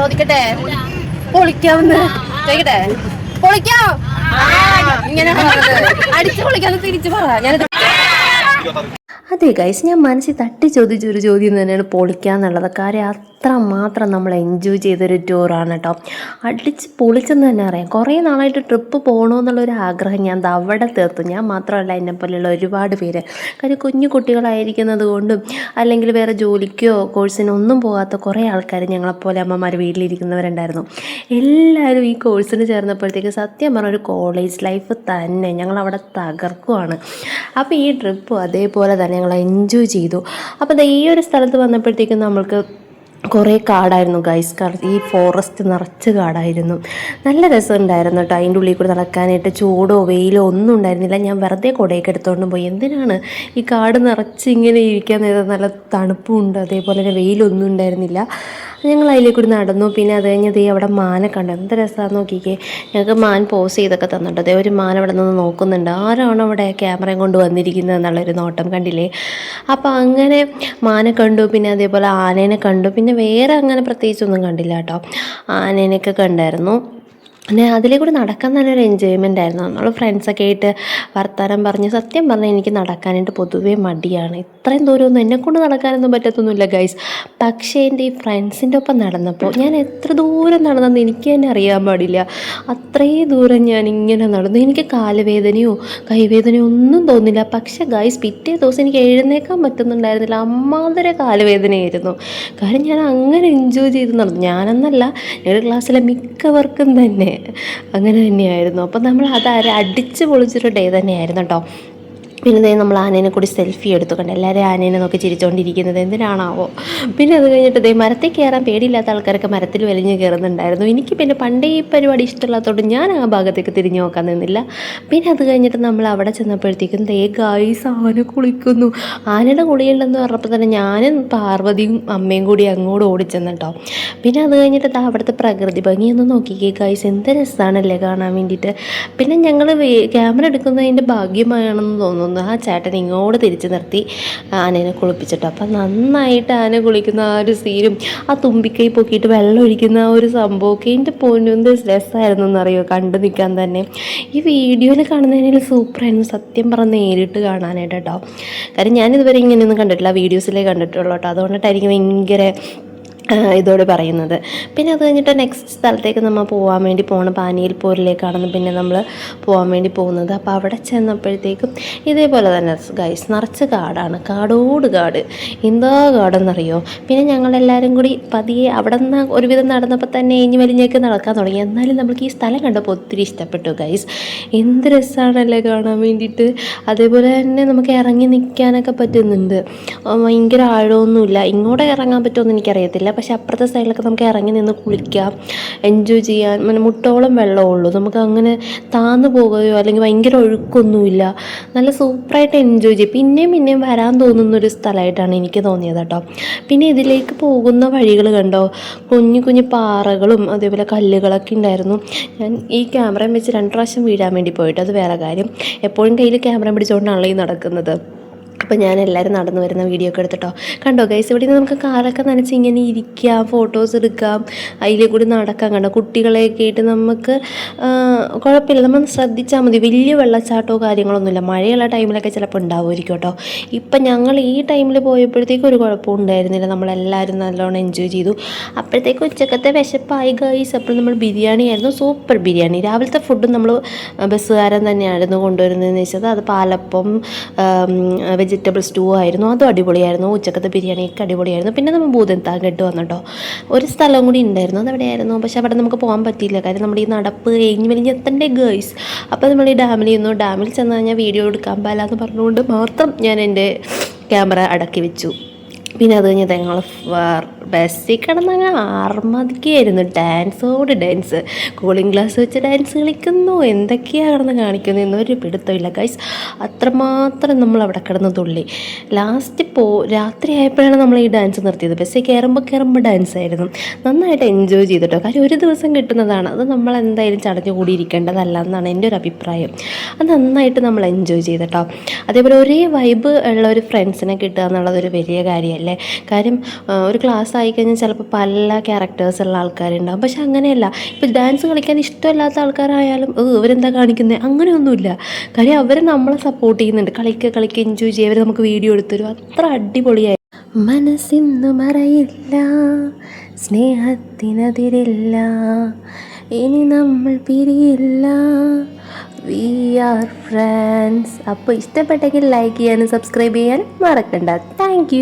ചോദിക്കട്ടെ? പൊളിക്കാവുന്ന ചോദിക്കട്ടെ? പൊളിക്കാം. ഇങ്ങനെ അടിച്ചു പൊളിക്കാന്ന് തിരിച്ചു പറ. ഞാനിത് അതെ ഗൈസ് ഞാൻ മനസ്സിൽ തട്ടി ചോദിച്ചൊരു ചോദ്യം തന്നെയാണ് പൊളിക്കാന്നുള്ളത് കാര്യം അത്ര മാത്രം നമ്മൾ എൻജോയ് ചെയ്തൊരു ടൂറാണ് കേട്ടോ അടിച്ച് പൊളിച്ചെന്ന് തന്നെ അറിയാം കുറേ നാളായിട്ട് ട്രിപ്പ് പോകണമെന്നുള്ളൊരു ആഗ്രഹം ഞാൻ അവിടെ തീർത്തു. ഞാൻ മാത്രമല്ല എന്നെ പോലെയുള്ള ഒരുപാട് പേര്. കാര്യം കുഞ്ഞു കുട്ടികളായിരിക്കുന്നത് കൊണ്ടും അല്ലെങ്കിൽ വേറെ ജോലിക്കോ കോഴ്സിനോ ഒന്നും പോകാത്ത കുറേ ആൾക്കാർ ഞങ്ങളെപ്പോലെ അമ്മമാർ വീട്ടിലിരിക്കുന്നവരുണ്ടായിരുന്നു. എല്ലാവരും ഈ കോഴ്സിന് ചേർന്നപ്പോഴത്തേക്ക് സത്യം പറഞ്ഞ ഒരു കോളേജ് ലൈഫ് തന്നെ ഞങ്ങൾ അവിടെ തകർക്കുവാണ്. അപ്പോൾ ഈ ട്രിപ്പും അതേപോലെ തന്നെ ഞങ്ങൾ എൻജോയ് ചെയ്തു. അപ്പോൾ ഈ ഒരു സ്ഥലത്ത് വന്നപ്പോഴത്തേക്കും നമ്മൾക്ക് കുറേ കാടായിരുന്നു ഗൈസ് ഈ ഫോറസ്റ്റ് നിറച്ച് കാടായിരുന്നു. നല്ല രസമുണ്ടായിരുന്നു കേട്ടോ അതിന്റെ ഉള്ളിൽ കൂടി നടക്കാനായിട്ട് ചൂടോ വെയിലോ ഒന്നും ഉണ്ടായിരുന്നില്ല. ഞാൻ വെറുതെ കുടയൊക്കെ എടുത്തുകൊണ്ട് പോയി. എന്തിനാണ് ഈ കാട് നിറച്ച് ഇങ്ങനെ ഇരിക്കാൻ നേരം നല്ല തണുപ്പുണ്ട് അതേപോലെ തന്നെ വെയിലൊന്നും ഉണ്ടായിരുന്നില്ല. ഞങ്ങൾ അതിലേക്ക് കൂടി നടന്നു. പിന്നെ അത് കഴിഞ്ഞ് ദേ അവിടെ മാനെ കണ്ടു. എന്ത് രസമാണെന്ന് നോക്കിക്കേ. ഞങ്ങൾക്ക് മാൻ പോസ് ചെയ്തൊക്കെ തന്നിട്ട് അതേ ഒരു മാൻ അവിടെ നിന്ന് നോക്കുന്നുണ്ട്. ആരാണ് അവിടെ ക്യാമറയും കൊണ്ട് വന്നിരിക്കുന്നത് എന്നുള്ളൊരു നോട്ടം കണ്ടില്ലേ? അപ്പോൾ അങ്ങനെ മാനെ കണ്ടു. പിന്നെ അതേപോലെ ആനേനെ കണ്ടു. പിന്നെ വേറെ അങ്ങനെ പ്രത്യേകിച്ചൊന്നും കണ്ടില്ല കേട്ടോ. ആനേനെയൊക്കെ കണ്ടായിരുന്നു. പിന്നെ അതിലെ നടക്കാൻ തന്നെ ഒരു എൻജോയ്മെന്റ് ആയിരുന്നു. നമ്മൾ ഫ്രണ്ട്സൊക്കെ ആയിട്ട് വർത്താനം പറഞ്ഞ് സത്യം പറഞ്ഞാൽ എനിക്ക് നടക്കാനായിട്ട് പൊതുവേ മടിയാണ്. ഇത്രയും ദൂരമൊന്നും എന്നെക്കൊണ്ട് നടക്കാനൊന്നും പറ്റത്തൊന്നുമില്ല ഗൈസ് പക്ഷേ എന്റെ ഈ ഫ്രണ്ട്സിന്റെ ഒപ്പം നടന്നപ്പോൾ ഞാൻ എത്ര ദൂരം നടന്നെന്ന് എനിക്ക് തന്നെ അറിയാൻ പാടില്ല. അത്രയും ദൂരം ഞാൻ ഇങ്ങനെ നടന്നു. എനിക്ക് കാലുവേദനയോ കൈവേദനയോ ഒന്നും തോന്നില്ല പക്ഷേ ഗൈസ് പിറ്റേ ദിവസം എനിക്ക് എഴുന്നേക്കാൻ പറ്റുന്നുണ്ടായിരുന്നില്ല. അമ്മാതിരെ കാലുവേദനയായിരുന്നു. കാരണം ഞാൻ അങ്ങനെ എൻജോയ് ചെയ്ത് നടന്നു. ഞാനെന്നല്ല ഞങ്ങളുടെ ക്ലാസ്സിലെ മിക്കവർക്കും തന്നെ അങ്ങനെ തന്നെയായിരുന്നു. അപ്പം നമ്മൾ അത് അടിച്ച് പൊളിച്ചൊരു ഡേ തന്നെയായിരുന്നു കേട്ടോ പിന്നെ നമ്മൾ ആനേനെ കൂടി സെൽഫി എടുത്തു കണ്ട് എല്ലാവരും ആനേനെ നോക്കി ചിരിച്ചുകൊണ്ടിരിക്കുന്നത് എന്തിനാണാവോ? പിന്നെ അത് കഴിഞ്ഞിട്ട് ദേ മരത്തിൽ കയറാൻ പേടിയില്ലാത്ത ആൾക്കാരൊക്കെ മരത്തിൽ വലിഞ്ഞ് കയറുന്നുണ്ടായിരുന്നു. എനിക്ക് പിന്നെ പണ്ടേ ഈ പരിപാടി ഇഷ്ടമില്ലാത്തതുകൊണ്ട് ഞാൻ ആ ഭാഗത്തേക്ക് തിരിഞ്ഞു നോക്കാൻ നിന്നില്ല. പിന്നെ അത് കഴിഞ്ഞിട്ട് നമ്മൾ അവിടെ ചെന്നപ്പോഴത്തേക്കും ദേ ഗായ്സ് ആന കുളിക്കുന്നു. ആനയുടെ കുളിയുണ്ടെന്ന് പറഞ്ഞപ്പോൾ തന്നെ ഞാനും പാർവതിയും അമ്മയും കൂടി അങ്ങോട്ട് ഓടിച്ചെന്നുട്ടോ. പിന്നെ അത് കഴിഞ്ഞിട്ട് ദാ അവിടുത്തെ പ്രകൃതി ഭംഗിയൊന്ന് നോക്കിക്കേ ഗായ്സ് എന്ത് രസമാണല്ലേ കാണാൻ വേണ്ടിയിട്ട്. പിന്നെ ഞങ്ങൾ ക്യാമറ എടുക്കുന്നതിന്റെ ഭാഗ്യമാണെന്ന് തോന്നുന്നു. ആ ചേട്ടൻ ഇങ്ങോട്ട് തിരിച്ച് നിർത്തി ആനേനെ കുളിപ്പിച്ചിട്ട്. അപ്പം നന്നായിട്ട് ആന കുളിക്കുന്ന ആ ഒരു സീനും ആ തുമ്പിക്കൈ പൊക്കിയിട്ട് വെള്ളം ഒഴിക്കുന്ന ആ ഒരു സംഭവമൊക്കെ എന്റെ പൊന്നുന്ത് രസമായിരുന്നു എന്നറിയോ? കണ്ടു നിൽക്കാൻ തന്നെ. ഈ വീഡിയോയിൽ കാണുന്നതിന് സൂപ്പറായിരുന്നു സത്യം പറഞ്ഞ് നേരിട്ട് കാണാനായിട്ട് കേട്ടോ. കാര്യം ഞാനിതുവരെ ഇങ്ങനെയൊന്നും കണ്ടിട്ടില്ല. വീഡിയോസിലേ കണ്ടിട്ടുള്ളൂ കേട്ടോ. അതുകൊണ്ടിട്ടായിരിക്കും ഭയങ്കര ഇതോട് പറയുന്നത്. പിന്നെ അത് കഴിഞ്ഞിട്ട് നെക്സ്റ്റ് സ്ഥലത്തേക്ക് നമ്മൾ പോകാൻ വേണ്ടി പോകണം പാനിയൽപൂരിലേക്കാണെന്ന് പിന്നെ നമ്മൾ പോകാൻ വേണ്ടി പോകുന്നത്. അപ്പോൾ അവിടെ ചെന്നപ്പോഴത്തേക്കും ഇതേപോലെ തന്നെ ഗൈസ് നിറച്ച് കാടാണ്. കാടോട് കാട്. എന്താ കാടെന്നറിയോ? പിന്നെ ഞങ്ങളെല്ലാവരും കൂടി പതിയെ അവിടെ നിന്ന് ഒരുവിധം നടന്നപ്പോൾ തന്നെ ഇനി വലിഞ്ഞേക്ക് നടക്കാൻ തുടങ്ങി. എന്നാലും നമുക്ക് ഈ സ്ഥലം കണ്ടപ്പോൾ ഒത്തിരി ഇഷ്ടപ്പെട്ടു ഗൈസ് എന്ത് രസമാണല്ലേ കാണാൻ വേണ്ടിയിട്ട് അതേപോലെ തന്നെ നമുക്ക് ഇറങ്ങി നിൽക്കാനൊക്കെ പറ്റുന്നുണ്ട്. ഭയങ്കര ആഴമൊന്നുമില്ല. ഇങ്ങോട്ട് ഇറങ്ങാൻ പറ്റുമെന്ന് എനിക്കറിയത്തില്ല. പക്ഷെ അപ്പുറത്തെ സൈഡിലൊക്കെ നമുക്ക് ഇറങ്ങി നിന്ന് കുളിക്കാം എൻജോയ് ചെയ്യാൻ പിന്നെ മുട്ടോളം വെള്ളമുള്ളൂ. നമുക്ക് അങ്ങനെ താന്നു പോകുകയോ അല്ലെങ്കിൽ ഭയങ്കര ഒഴുക്കൊന്നുമില്ല. നല്ല സൂപ്പറായിട്ട് എൻജോയ് ചെയ്യും. പിന്നെയും പിന്നെയും വരാൻ തോന്നുന്ന ഒരു സ്ഥലമായിട്ടാണ് എനിക്ക് തോന്നിയത് കേട്ടോ. പിന്നെ ഇതിലേക്ക് പോകുന്ന വഴികൾ കണ്ടോ? കുഞ്ഞു കുഞ്ഞു പാറകളും അതേപോലെ കല്ലുകളൊക്കെ ഉണ്ടായിരുന്നു. ഞാൻ ഈ ക്യാമറയും വെച്ച് രണ്ട് പ്രാവശ്യം വീഴാൻ വേണ്ടി പോയിട്ട് അത് വേറെ കാര്യം. എപ്പോഴും കയ്യിൽ ക്യാമറ പിടിച്ചുകൊണ്ടാണല്ലോ ഈ നടക്കുന്നത്. അപ്പോൾ ഞാൻ എല്ലാവരും നടന്നു വരുന്ന വീഡിയോ ഒക്കെ എടുത്തിട്ടോ. കണ്ടോ ഗൈസ് ഇവിടെ നമുക്ക് കാലൊക്കെ നനച്ച് ഇങ്ങനെ ഇരിക്കാം ഫോട്ടോസ് എടുക്കാം അതിലെ കൂടി നടക്കാം കണ്ടോ? കുട്ടികളെയൊക്കെ ആയിട്ട് നമുക്ക് കുഴപ്പമില്ല. നമ്മൾ ശ്രദ്ധിച്ചാൽ മതി. വലിയ വെള്ളച്ചാട്ടമോ കാര്യങ്ങളൊന്നുമില്ല. മഴയുള്ള ടൈമിലൊക്കെ ചിലപ്പോൾ ഉണ്ടാവുമായിരിക്കും കേട്ടോ. ഇപ്പം ഞങ്ങൾ ഈ ടൈമിൽ പോയപ്പോഴത്തേക്കും ഒരു കുഴപ്പവും ഉണ്ടായിരുന്നില്ല. നമ്മളെല്ലാവരും നല്ലോണം എൻജോയ് ചെയ്തു. അപ്പോഴത്തേക്കും ഉച്ചക്കത്തെ വിശപ്പായി ഗൈസ് അപ്പോൾ നമ്മൾ ബിരിയാണി ആയിരുന്നു. സൂപ്പർ ബിരിയാണി. രാവിലത്തെ ഫുഡും നമ്മൾ ബസ്സുകാരൻ തന്നെയായിരുന്നു കൊണ്ടുവരുന്നതെന്ന് വെച്ചത്. അത് പാലപ്പം വെജിറ്റബിൾ സ്റ്റൂ ആയിരുന്നു. അതും അടിപൊളിയായിരുന്നു. ഉച്ചക്കത്തെ ബിരിയാണിയൊക്കെ അടിപൊളിയായിരുന്നു. പിന്നെ നമ്മൾ ഭൂതത്താൻ കെട്ട് വന്നിട്ടോ. ഒരു സ്ഥലം കൂടി ഉണ്ടായിരുന്നു. അത് എവിടെയായിരുന്നു? പക്ഷെ അവിടെ നമുക്ക് പോകാൻ പറ്റിയില്ല. കാര്യം നമ്മുടെ ഈ നടപ്പ് കഴിഞ്ഞ് വലിഞ്ഞ് എത്തണ്ടേ ഗേൾസ് അപ്പോൾ നമ്മൾ ഈ ഡാമിൽ നിന്നു ഡാമിൽ ചെന്ന് കഴിഞ്ഞാൽ വീഡിയോ എടുക്കാൻ പാല എന്ന് പറഞ്ഞുകൊണ്ട് മാത്രം ഞാൻ എന്റെ ക്യാമറ അടക്കി വെച്ചു. പിന്നെ അത് കഴിഞ്ഞ് ഞങ്ങൾ ബസ്സിൽ കിടന്നങ്ങ് ആർമതിക്കായിരുന്നു. ഡാൻസോട് ഡാൻസ് കൂളിംഗ് ഗ്ലാസ് വെച്ച് ഡാൻസ് കളിക്കുന്നു. എന്തൊക്കെയാണ് കിടന്ന് കാണിക്കുന്നു? എന്നൊരു പിടുത്തമില്ല ഗൈസ് അത്രമാത്രം നമ്മൾ അവിടെ കിടന്ന് തുള്ളി. ലാസ്റ്റ് പോ രാത്രി ആയപ്പോഴാണ് നമ്മൾ ഈ ഡാൻസ് നിർത്തിയത്. ബസ്സിൽ കയറുമ്പോൾ കയറുമ്പോൾ ഡാൻസ് ആയിരുന്നു. നന്നായിട്ട് എൻജോയ് ചെയ്തിട്ടോ? കാര്യം ഒരു ദിവസം കിട്ടുന്നതാണ്. അത് നമ്മൾ എന്തായാലും ചടഞ്ഞു കൂടിയിരിക്കേണ്ടതല്ല എന്നാണ് എന്റെ ഒരു അഭിപ്രായം. അത് നന്നായിട്ട് നമ്മൾ എൻജോയ് ചെയ്തിട്ടോ? അതേപോലെ ഒരേ വൈബ് ഉള്ള ഒരു ഫ്രണ്ട്സിനെ കിട്ടുക എന്നുള്ളത് ഒരു വലിയ കാര്യമല്ലേ? കാര്യം ഒരു ക്ലാസ് ആയിക്കഴിഞ്ഞാൽ ചിലപ്പോൾ പല ക്യാരക്ടേഴ്സുള്ള ആൾക്കാരുണ്ടാവും. പക്ഷെ അങ്ങനെയല്ല. ഇപ്പോൾ ഡാൻസ് കളിക്കാൻ ഇഷ്ടമില്ലാത്ത ആൾക്കാരായാലും ഇവരെന്താ കാണിക്കുന്നത് അങ്ങനെയൊന്നുമില്ല. കാര്യം അവർ നമ്മളെ സപ്പോർട്ട് ചെയ്യുന്നുണ്ട്. കളിക്കുക കളിക്കുക എൻജോയ് ചെയ്യുക അവർ നമുക്ക് വീഡിയോ എടുത്തു തരും അത്ര അടിപൊളിയായി. മനസ്സിന്നു മറയില്ല. സ്നേഹത്തിനെതിരില്ല. ഇനി നമ്മൾ പിരിയില്ല. വി ആർ ഫ്രണ്ട്സ് അപ്പോൾ ഇഷ്ടപ്പെട്ടെങ്കിൽ ലൈക്ക് ചെയ്യാനും സബ്സ്ക്രൈബ് ചെയ്യാനും മറക്കണ്ട. താങ്ക്